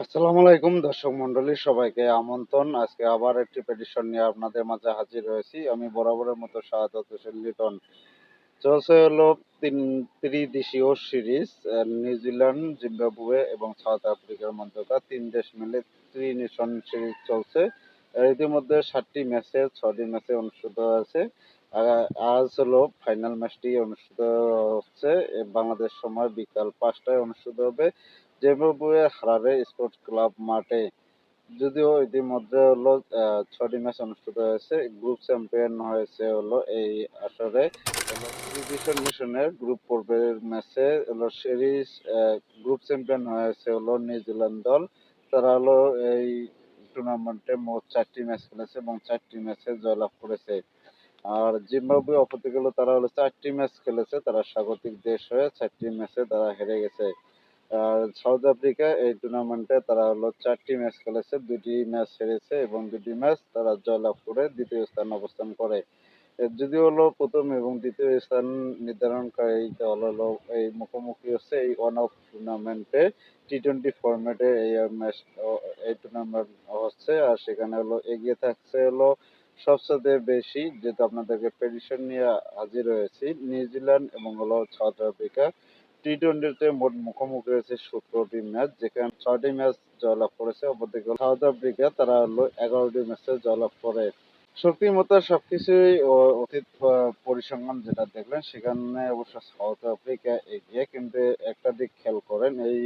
আসসালামু আলাইকুম, দর্শক মন্ডলী সবাইকে আমন্ত্রণ। আজকে আবার একটি পেটিশন নিয়ে আপনাদের মাঝে হাজির হয়েছি। আমি বরাবরের মতো শাহাদত হোসেন লিটন। চলছে হলো তিন ত্রিদেশীয় সিরিজ নিউজিল্যান্ড, জিম্বাবুয়ে এবং সাউথ আফ্রিকার মধ্যকার। তিন দেশ মিলে ত্রি নেশন সিরিজ চলছে। ইতিমধ্যে সাতটি ম্যাচে ছটি ম্যাচে অনুষ্ঠিত হয়েছে। আজ হলো ফাইনাল ম্যাচটি অনুষ্ঠিত হচ্ছে। বাংলাদেশ সময় বিকাল পাঁচটায় অনুষ্ঠিত হবে জিম্বাবুয়ে হারারে স্পোর্টস ক্লাব মাঠে। যদিও ইতিমধ্যে হলো ছটি ম্যাচ অনুষ্ঠিত হয়েছে। গ্রুপ চ্যাম্পিয়ন হয়েছে হলো এই আসরে। মিশনের গ্রুপ পর্বের ম্যাচে হলো সিরিজ গ্রুপ চ্যাম্পিয়ন হয়েছে হলো নিউজিল্যান্ড দল। তারা হলো এই টুর্নামেন্টে মোট চারটি ম্যাচ খেলেছে এবং চারটি ম্যাচে জয়লাভ করেছে। আর জিম্বাবুয়ে অপরদিকে হলো তারা হলো চারটি ম্যাচ খেলেছে, তারা স্বাগতিক দেশ হয়ে চারটি ম্যাচে তারা হেরে গেছে। আর সাউথ আফ্রিকা এই টুর্নামেন্টে তারা হলো চারটি ম্যাচ খেলেছে, দুটি ম্যাচ হেরেছে এবং দুটি ম্যাচ তারা জয়লাভ করে দ্বিতীয় স্থান অবস্থান করে। যদিও হলো প্রথম এবং দ্বিতীয় স্থান নির্ধারণকারী দল হলো এই মুখোমুখি হচ্ছে এই ওয়ান অফ টুর্নামেন্টে টি টোয়েন্টি ফরম্যাটে এই ম্যাচ এই টুর্নামেন্ট হচ্ছে। আর সেখানে হলো এগিয়ে থাকছে হলো সবচেয়ে বেশি যেহেতু আপনাদেরকে প্রেডিকশন নিয়ে হাজির হয়েছি, নিউজিল্যান্ড এবং হলো সাউথ আফ্রিকা টি টোয়েন্টিতে মোট মুখোমুখি হয়েছে সতেরোটি ম্যাচ যেখানে ছয়টি ম্যাচ জয়লাভ করেছে। অপরদিকে সাউথ আফ্রিকা, তারা হলো এগারোটি ম্যাচে জয়লাভ করে। শক্তিমত্তা সবকিছুই অতীত পরিসংখ্যান যেটা দেখলেন, সেখানে অবশ্য সাউথ আফ্রিকা এগিয়ে, কিন্তু একটা দিক খেয়াল করেন, এই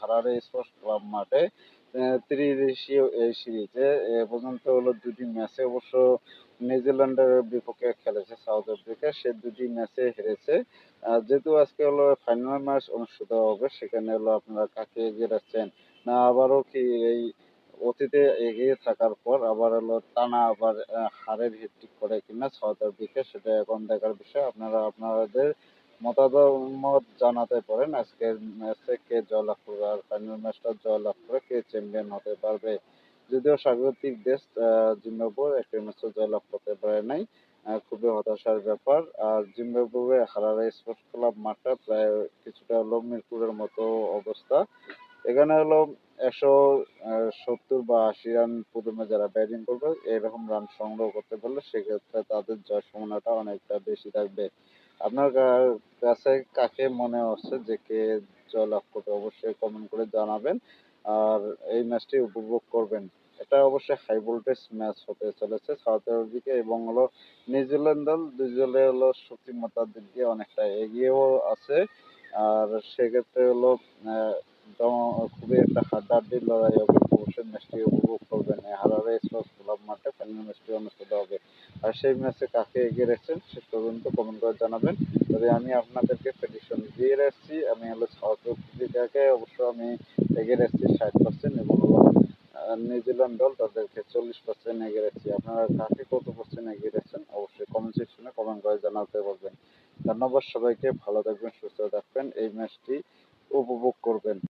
হারারে স্পোর্টস ক্লাব মাঠে ত্রিদেশীয় এই সিরিজে এ পর্যন্ত হলো দুটি ম্যাচে অবশ্য নিউজিল্যান্ডের বিপক্ষে খেলেছে সাউথ আফ্রিকা। সে দুটি ম্যাচে হেরেছে। যেহেতু আজকে হলো ফাইনাল ম্যাচ অনুষ্ঠিত হবে, সেখানে হলো আপনারা কাকে এগিয়ে রাখছেন না, আবারও কি এই অতীতে এগিয়ে থাকার পর আবার হলো টানা আবার হারের ভিত্তিক করে কিনা সাউথ আফ্রিকা, সেটা এখন দেখার বিষয়। আপনারা, আপনাদের মতামত জানাতে পারেন। আজকের ম্যাচে কে জয়লাভ করবে আর ফাইনাল ম্যাচটা জয়লাভ করে কে চ্যাম্পিয়ন হতে পারবে? যদিও স্বাগতিক দেশ জিম্বাবুয়ে একটা ম্যাচও জয়লাভ করতে পারে নাই। খুবই হতাশার ব্যাপার। আর জিম্বাবুয়ে হারারে স্পোর্টস ক্লাব মাঠটা প্রায় কিছুটা হলো মিরপুরের মতো অবস্থা। এখানে হলো একশো সত্তর বা আশি রান প্রথমে যারা ব্যাটিং করবে, এরকম রান সংগ্রহ করতে পারলে সেক্ষেত্রে তাদের জয় সম্ভাবনাটা অনেকটা বেশি থাকবে। আপনার কাছে কাকে মনে হচ্ছে যে কে জয়লাভ করবে? অবশ্যই কমেন্ট করে জানাবেন। আর এই ম্যাচটি উপভোগ করবেন। এটা অবশ্যই হাই ভোল্টেজ ম্যাচ হতে চলেছে সাউথ আফ্রিকা এবং হলো নিউজিল্যান্ড দল। দলে হলো শক্তিমত্তার দিক দিয়ে অনেকটা এগিয়েও আছে। আর সেক্ষেত্রে হলো খুবই একটা হাড্ডাহাড্ডি লড়াই হবে অবশ্যই ম্যাচটি উপভোগ করবেন। হারারে স্পোর্টস ক্লাব মাঠে ফাইনাল ম্যাচটি অনুষ্ঠিত হবে। আর সেই ম্যাচে কাকে এগিয়ে রাখছেন শেষ পর্যন্ত কমেন্ট করে জানাবেন। তবে আমি আপনাদেরকে প্রেডিকশন দিয়ে রাখছি। আমি হলো সাউথ আফ্রিকাকে অবশ্য আমি এগিয়ে রাখছি ষাট পার্সেন্ট এবং নিউজিল্যান্ড দল তাদেরকে চল্লিশ পার্সেন্ট এগিয়ে রাখছি। আপনারা কাকে কত পার্সেন্ট এগিয়ে রাখছেন অবশ্যই কমেন্ট সেকশনে কমেন্ট করে জানাতে পারবেন ধন্যবাদ সবাইকে, ভালো থাকবেন, সুস্থ থাকবেন। এই ম্যাচটি উপভোগ করবেন।